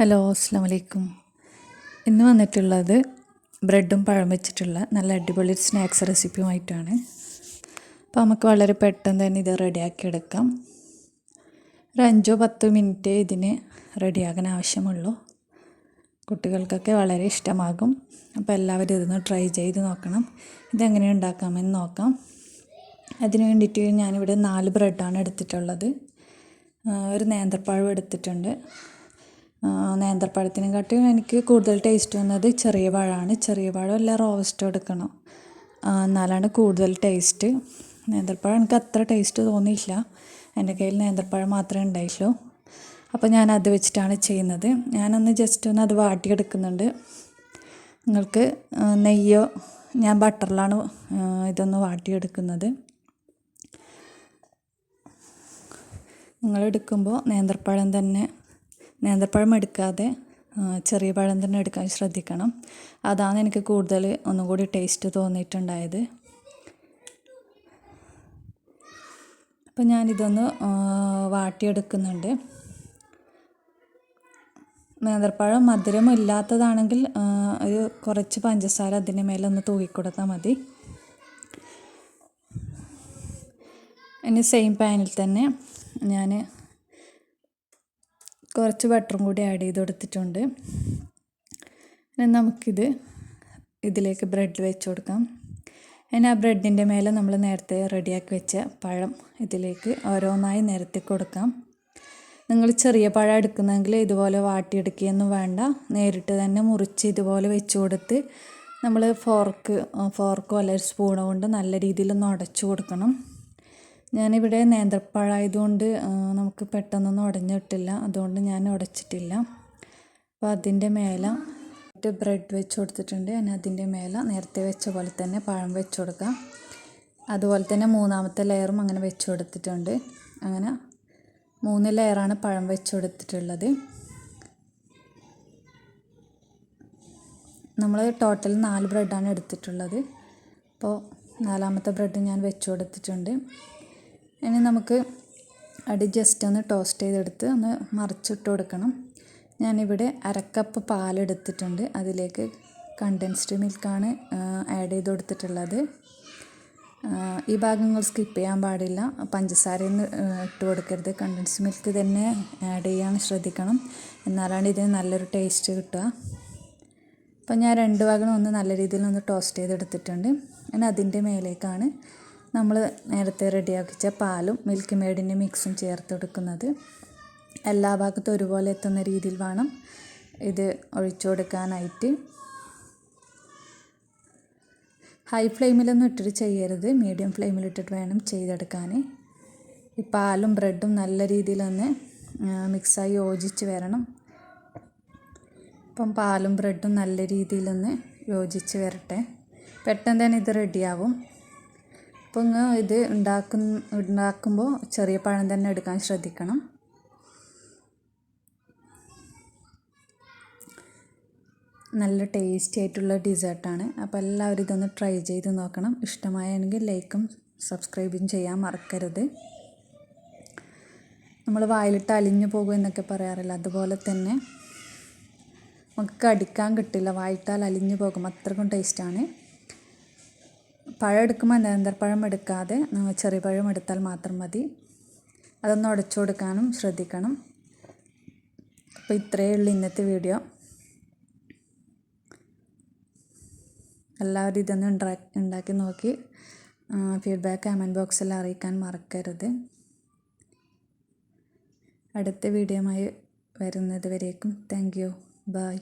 Hello അസ്സാം വലൈക്കും ഇന്ന് വന്നിട്ടുള്ളത് ബ്രെഡും പഴം വെച്ചിട്ടുള്ള നല്ല അടിപൊളി സ്നാക്സ് റെസിപ്പിയുമായിട്ടാണ്. അപ്പോൾ നമുക്ക് വളരെ പെട്ടെന്ന് തന്നെ ഇത് റെഡിയാക്കി എടുക്കാം. ഒരു അഞ്ചോ പത്തോ മിനിറ്റ് ഇതിന് റെഡിയാകാൻ ആവശ്യമുള്ളൂ. കുട്ടികൾക്കൊക്കെ വളരെ ഇഷ്ടമാകും. അപ്പോൾ എല്ലാവരും ഇതൊന്ന് ട്രൈ ചെയ്ത് നോക്കണം. ഇതെങ്ങനെ ഉണ്ടാക്കാമെന്ന് നോക്കാം. അതിന് വേണ്ടിയിട്ട് ഞാനിവിടെ നാല് ബ്രെഡാണ് എടുത്തിട്ടുള്ളത്. ഒരു നേന്ത്രപ്പഴം എടുത്തിട്ടുണ്ട്. നേന്ത്രപ്പഴത്തിനെക്കാട്ടിയും എനിക്ക് കൂടുതൽ ടേസ്റ്റ് വന്നത് ചെറിയ പഴമാണ് ചെറിയ പഴം അല്ല റോസ്റ്റ് എടുക്കണം. എന്നാലാണ് കൂടുതൽ ടേസ്റ്റ് നേന്ത്രപ്പഴം എനിക്ക് അത്ര ടേസ്റ്റ് തോന്നിയില്ല. എന്റെ കയ്യിൽ നേന്ത്രപ്പഴം മാത്രമേ ഉണ്ടായിട്ടുള്ളൂ. അപ്പോൾ ഞാൻ അത് വെച്ചിട്ടാണ് ചെയ്യുന്നത്. ഞാനൊന്ന് ജസ്റ്റ് ഒന്ന് അത് വാട്ടിയെടുക്കുന്നുണ്ട്. നിങ്ങൾക്ക് നെയ്യോ ഞാൻ ബട്ടറിലാണ് ഇതൊന്ന് വാട്ടിയെടുക്കുന്നത്. നിങ്ങളെടുക്കുമ്പോൾ നേന്ത്രപ്പഴം തന്നെ നേന്ത്രപ്പഴം എടുക്കാതെ ചെറിയ പഴം തന്നെ എടുക്കാൻ ശ്രദ്ധിക്കണം. അതാണ് എനിക്ക് കൂടുതൽ ഒന്നും കൂടി ടേസ്റ്റ് തോന്നിയിട്ടുണ്ടായത്. അപ്പം ഞാനിതൊന്ന് വാട്ടിയെടുക്കുന്നുണ്ട്. നേന്ത്രപ്പഴം മധുരം ഇല്ലാത്തതാണെങ്കിൽ ഒരു കുറച്ച് പഞ്ചസാര അതിന്റെ മേലൊന്ന് തൂക്കിക്കൊടുത്താൽ മതി. ഇനി സെയിം പാനിൽ തന്നെ ഞാൻ കുറച്ച് ബട്ടറും കൂടി ആഡ് ചെയ്ത് കൊടുത്തിട്ടുണ്ട് നമുക്കിത് ഇതിലേക്ക് ബ്രെഡ് വെച്ച് കൊടുക്കാം. ഇനി ആ ബ്രെഡിന്റെ മേലെ നമ്മൾ നേരത്തെ റെഡിയാക്കി വെച്ച പഴം ഇതിലേക്ക് ഓരോന്നായി നിരത്തി കൊടുക്കാം. നിങ്ങൾ ചെറിയ പഴം എടുക്കുന്നെങ്കിൽ ഇതുപോലെ വാട്ടിയെടുക്കുകയൊന്നും വേണ്ട. നേരിട്ട് തന്നെ മുറിച്ച് ഇതുപോലെ വെച്ച് കൊടുത്ത് നമ്മൾ ഫോർക്ക് ഫോർക്കോ അല്ലെങ്കിൽ സ്പൂണോ കൊണ്ട് നല്ല രീതിയിലൊന്ന് ഉടച്ചു കൊടുക്കണം. ഞാനിവിടെ നേന്ത്രപ്പഴമായതുകൊണ്ട് നമുക്ക് പെട്ടെന്നൊന്നും ഉടഞ്ഞു കിട്ടില്ല. അതുകൊണ്ട് ഞാൻ ഉടച്ചിട്ടില്ല. അപ്പോൾ അതിന്റെ മേലെ മറ്റേ ബ്രെഡ് വെച്ച് കൊടുത്തിട്ടുണ്ട്. ഞാൻ അതിന്റെ മേലെ നേരത്തെ വെച്ച പോലെ തന്നെ പഴം വെച്ച് കൊടുക്കാം അതുപോലെ തന്നെ മൂന്നാമത്തെ ലെയറും അങ്ങനെ വെച്ച് കൊടുത്തിട്ടുണ്ട്. അങ്ങനെ മൂന്ന് ലെയറാണ് പഴം വെച്ച് കൊടുത്തിട്ടുള്ളത്. നമ്മൾ ടോട്ടൽ നാല് ബ്രെഡാണ് എടുത്തിട്ടുള്ളത്. അപ്പോൾ നാലാമത്തെ ബ്രെഡ് ഞാൻ വെച്ച് കൊടുത്തിട്ടുണ്ട്. ഇനി നമുക്ക് അടി ജസ്റ്റ് ഒന്ന് ടോസ്റ്റ് ചെയ്തെടുത്ത് ഒന്ന് മറിച്ചിട്ട് കൊടുക്കണം. ഞാനിവിടെ അരക്കപ്പ് പാലെടുത്തിട്ടുണ്ട്. അതിലേക്ക് കണ്ടൻസ്ഡ് മിൽക്കാണ് ആഡ് ചെയ്ത് കൊടുത്തിട്ടുള്ളത്. ഈ ഭാഗങ്ങൾ സ്കിപ്പ് ചെയ്യാൻ പാടില്ല. പഞ്ചസാരയൊന്നും ഇട്ട് കൊടുക്കരുത്. കണ്ടൻസ്ഡ് മിൽക്ക് തന്നെ ആഡ് ചെയ്യാൻ ശ്രദ്ധിക്കണം. എന്നാലാണ് ഇതിന് നല്ലൊരു ടേസ്റ്റ് കിട്ടുക. അപ്പം ഞാൻ രണ്ട് ഭാഗം ഒന്ന് നല്ല രീതിയിൽ ഒന്ന് ടോസ്റ്റ് ചെയ്തെടുത്തിട്ടുണ്ട്. ഞാൻ അതിന്റെ മേലേക്കാണ് നമ്മൾ നേരത്തെ റെഡിയാക്കിച്ച പാലും മിൽക്ക് മെയ്ഡിന്റെ മിക്സും ചേർത്ത് കൊടുക്കുന്നത് എല്ലാ ഭാഗത്തും ഒരുപോലെ എത്തുന്ന രീതിയിൽ വേണം ഇത് ഒഴിച്ചു കൊടുക്കാനായിട്ട്. ഹൈ ഫ്ലെയിമിലൊന്നും ഇട്ടിട്ട് ചെയ്യരുത്. മീഡിയം ഫ്ലെയിമിലിട്ടിട്ട് വേണം ചെയ്തെടുക്കാൻ. ഈ പാലും ബ്രെഡും നല്ല രീതിയിൽ ഒന്ന് മിക്സായി യോജിച്ച് വരണം. ഇപ്പം പാലും ബ്രെഡും നല്ല രീതിയിലൊന്ന് യോജിച്ച് വരട്ടെ. പെട്ടെന്ന് തന്നെ ഇത് റെഡിയാവും. അപ്പോൾ ഇങ്ങ് ഇത് ഉണ്ടാക്കുന്ന ഉണ്ടാക്കുമ്പോൾ ചെറിയ പഴം തന്നെ എടുക്കാൻ ശ്രദ്ധിക്കണം. നല്ല ടേസ്റ്റി ആയിട്ടുള്ള ഡിസേർട്ടാണ് അപ്പോൾ എല്ലാവരും ഇതൊന്ന് ട്രൈ ചെയ്ത് നോക്കണം. ഇഷ്ടമായെങ്കിൽ ലൈക്കും സബ്സ്ക്രൈബും ചെയ്യാൻ മറക്കരുത്. നമ്മൾ വായിലിട്ട് അലിഞ്ഞു പോകും എന്നൊക്കെ പറയാറില്ല? അതുപോലെ തന്നെ നമുക്ക് കടിക്കാൻ കിട്ടില്ല. വായിട്ടാൽ അലിഞ്ഞു പോകും. അത്രക്കും ടേസ്റ്റാണ് പഴം എടുക്കുമ്പോൾ നേന്ത്രപ്പഴം എടുക്കാതെ ചെറിയ പഴം എടുത്താൽ മാത്രം മതി. അതൊന്ന് ഉടച്ചു കൊടുക്കാനും ശ്രദ്ധിക്കണം. അപ്പോൾ ഇത്രയേ ഉള്ളൂ ഇന്നത്തെ വീഡിയോ. എല്ലാവരും ഇതൊന്ന് ഉണ്ടാക്കി നോക്കി. ഫീഡ്ബാക്ക് കമന്റ് ബോക്സിൽ അറിയിക്കാൻ മറക്കരുത്. അടുത്ത വീഡിയോമായി വരുന്നത് വരേക്കും. Thank you bye